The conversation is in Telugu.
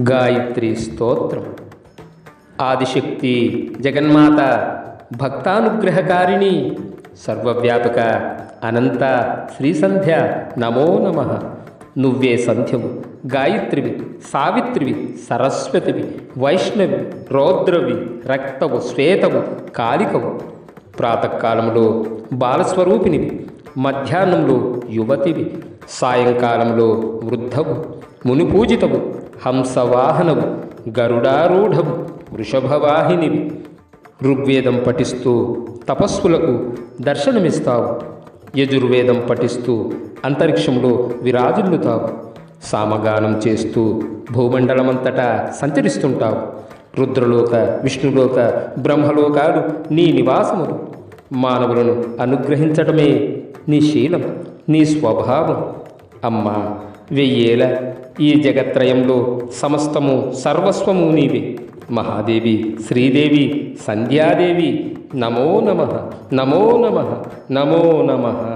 గాయత్రి స్తోత్రం. ఆదిశక్తి జగన్మాత భక్తానుగ్రహకారిణి సర్వవ్యాపక అనంత శ్రీ సంధ్య నమో నమ. నువ్వే సంధ్యవు గాయత్రివి సావిత్రివి సరస్వతివి వైష్ణవి రౌద్రవి రక్తవు శ్వేతవు కాలికవు ప్రాతకాలంలో బాలస్వరూపినివి మధ్యాహ్నంలో యువతివి సాయంకాలంలో వృద్ధవు మునిపూజితవు హంసవాహనవు గరుడారూఢవు వృషభవాహినివి. ఋగ్వేదం పఠిస్తూ తపస్సులకు దర్శనమిస్తావు. యజుర్వేదం పఠిస్తూ అంతరిక్షంలో విరాజిల్లుతావు. సామగానం చేస్తూ భూమండలమంతటా సంచరిస్తుంటావు. రుద్రలోక విష్ణులోక బ్రహ్మలోకాలు నీ నివాసములు. మానవులను అనుగ్రహించటమే నీ శీలం నీ స్వభావం. అమ్మా వెయ్యేల ఈ జగత్రయంలో సమస్తము సర్వస్వము నీవే. మహాదేవి శ్రీదేవి సంధ్యాదేవి నమో నమ నమో నమ నమో నమ.